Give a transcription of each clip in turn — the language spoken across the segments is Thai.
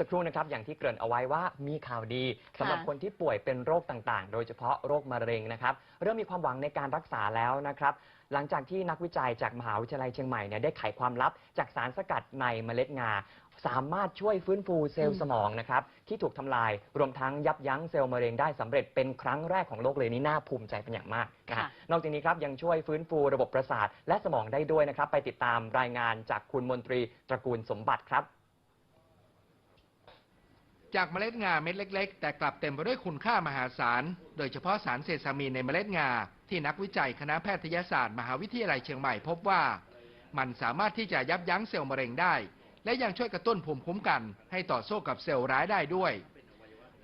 สักครู่นะครับอย่างที่เกริ่นเอาไว้ว่ามีข่าวดีสำหรับค่ะคนที่ป่วยเป็นโรคต่างๆ โดยเฉพาะโรคมะเร็งนะครับ เริ่มมีความหวังในการรักษาแล้วนะครับ หลังจากที่นักวิจัยจากมหาวิทยาลัยเชียงใหม่เนี่ยได้ไขความลับจากสารสกัดในเมล็ดงา สามารถช่วยฟื้นฟูเซลล์สมองนะครับที่ถูกทำลายรวมทั้งยับยั้งเซลล์มะเร็งได้สำเร็จเป็นครั้งแรกของโลกเลยนี่น่าภูมิใจเป็นอย่างมากนะฮะค่ะ นอกจากนี้ครับยังช่วยฟื้นฟูระบบประสาทและสมองได้ด้วยนะครับ ไปติดตามรายงานจากคุณมนตรีตระกูลสมบัติครับ จากเมล็ดงาเม็ดเล็ก ๆ แต่กลับเต็มไปด้วยคุณค่ามหาศาล โดยเฉพาะสารเซซามีนในเมล็ดงา ที่นักวิจัยคณะแพทยศาสตร์ มหาวิทยาลัยเชียงใหม่พบว่า มันสามารถที่จะยับยั้งเซลล์มะเร็งได้ และยังช่วยกระตุ้นภูมิคุ้มกัน ให้ต่อสู้กับเซลล์ร้ายได้ด้วย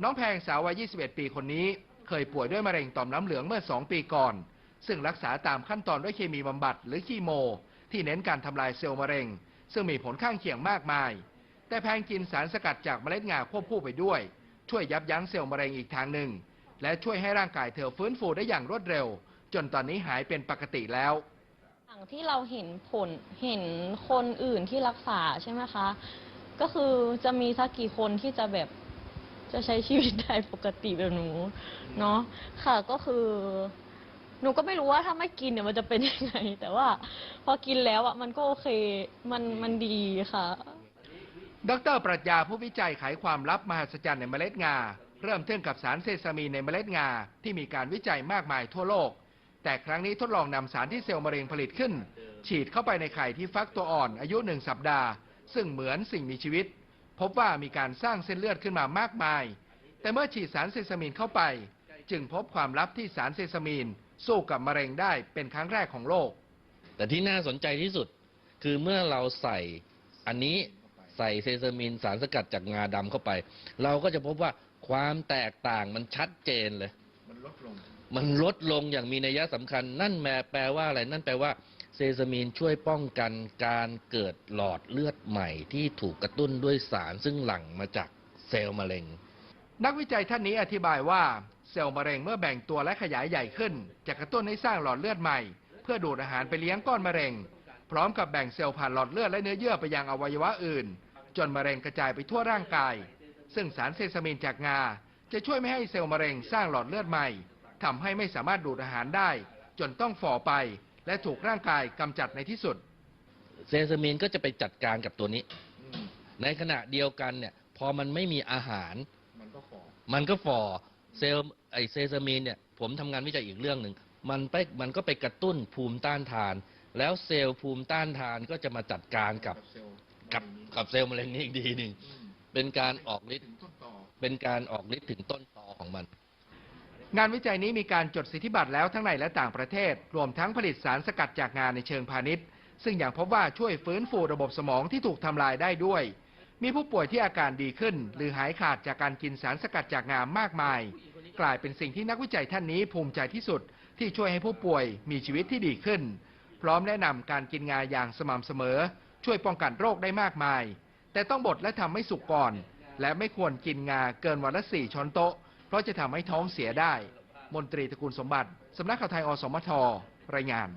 น้องแพงสาววัย 21 ปีคนนี้ เคยป่วยด้วยมะเร็งต่อมน้ำเหลืองเมื่อ 2 ปีก่อน ซึ่งรักษาตามขั้นตอนด้วยเคมีบำบัดหรือคีโม ที่เน้นการทำลายเซลล์มะเร็ง ซึ่งมีผลข้างเคียงมากมาย แต่แพงกินสารสกัดจากเมล็ดงาควบคู่ไปด้วย ช่วยยับยั้งเซลล์มะเร็งอีกทางหนึ่ง และช่วยให้ร่างกายเธอฟื้นฟูได้อย่างรวดเร็ว จนตอนนี้หายเป็นปกติแล้วอย่างที่เราเห็นผลเห็นคนอื่นที่รักษาใช่ไหมคะ ก็คือจะมีสักกี่คนที่จะแบบจะใช้ชีวิตได้ปกติแบบหนูเนาะค่ะก็คือ หนูก็ไม่รู้ว่าถ้าไม่กินเนี่ยมันจะเป็นยังไง แต่ว่าพอกินแล้วอะมันก็โอเคมันมันดีค่ะ ดรปรัชญาผู้วิจัยไขความลับมหัศจรรย์ในเมล็ดงา เริ่มต้นกับสารเซซามีนในเมล็ดงา ที่มีการวิจัยมากมายทั่วโลก แต่ครั้งนี้ทดลองนำสารที่เซลล์มะเร็งผลิตขึ้น ฉีดเข้าไปในไข่ที่ฟักตัวอ่อนอายุหนึ่งสัปดาห์ ซึ่งเหมือนสิ่งมีชีวิต พบว่ามีการสร้างเส้นเลือดขึ้นมามากมาย แต่เมื่อฉีดสารเซซามีนเข้าไป จึงพบความลับที่สารเซซามีน สู้กับมะเร็งได้เป็นครั้งแรกของโลก แต่ที่น่าสนใจที่สุด คือเมื่อเราใส่อันนี้ ใส่เซซามินสารสกัดจากงาดำเข้าไป เราก็จะพบว่าความแตกต่างมันชัดเจนเลย มันลดลงมันลดลงอย่างมีนัยสำคัญ นั่นแปลแปลว่าอะไรนั่นแปลว่าเซซามินช่วยป้องกันการเกิดหลอดเลือดใหม่ที่ถูกกระตุ้นด้วยสารซึ่งหลั่งมาจากเซลล์มะเร็ง นักวิจัยท่านนี้อธิบายว่า เซลล์มะเร็งเมื่อแบ่งตัวและขยายใหญ่ขึ้น จะกระตุ้นให้สร้างหลอดเลือดใหม่ เพื่อดูดอาหารไปเลี้ยงก้อนมะเร็ง พร้อมกับแบ่งเซลล์ผ่านหลอดเลือดและเนื้อเยื่อไปยังอวัยวะอื่น จนมะเร็งกระจายไปทั่วร่างกาย ซึ่งสารเซซามินจากงา จะช่วยไม่ให้เซลล์มะเร็งสร้างหลอดเลือดใหม่ทำให้ไม่สามารถดูดอาหารได้ จนต้องฝ่อไป และถูกร่างกายกำจัดในที่สุด เซซามินก็จะไปจัดการกับตัวนี้ ในขณะเดียวกันเนี่ยพอมันไม่มีอาหาร มันก็ฝ่อมันก็ฝ่อเซลล์ไอเซซามินเนี่ยผมทำงานวิจัยอีกเรื่องหนึ่งมันไปมันก็ไปกระตุ้นภูมิต้านทาน แล้วเซลล์ภูมิต้านทานก็จะมาจัดการกับ กับกับเซลล์มะเร็งนี้อีกทีหนึ่งเป็นการออกฤทธิ์เป็นการออกฤทธิ์ถึงต้นตอของมัน งานวิจัยนี้มีการจดสิทธิบัตรแล้วทั้งในและต่างประเทศ รวมทั้งผลิตสารสกัดจากงานในเชิงพาณิชย์ ซึ่งอย่างพบว่าช่วยฟื้นฟูระบบสมองที่ถูกทำลายได้ด้วย มีผู้ป่วยที่อาการดีขึ้น หรือหายขาดจากการกินสารสกัดจากงามากมาย กลายเป็นสิ่งที่นักวิจัยท่านนี้ภูมิใจที่สุดที่ช่วยให้ผู้ป่วยมีชีวิตที่ดีขึ้น พร้อมแนะนำการกินงาอย่างสม่ำเสมอ ช่วยป้องกันโรคได้มากมาย แต่ต้องบดและทำให้สุกก่อน และไม่ควรกินงาเกินวันละสี่ช้อนโต๊ะ เพราะจะทำให้ท้องเสียได้ มนตรีตระกูลสมบัติสำนักข่าวไทยอสมทรายงาน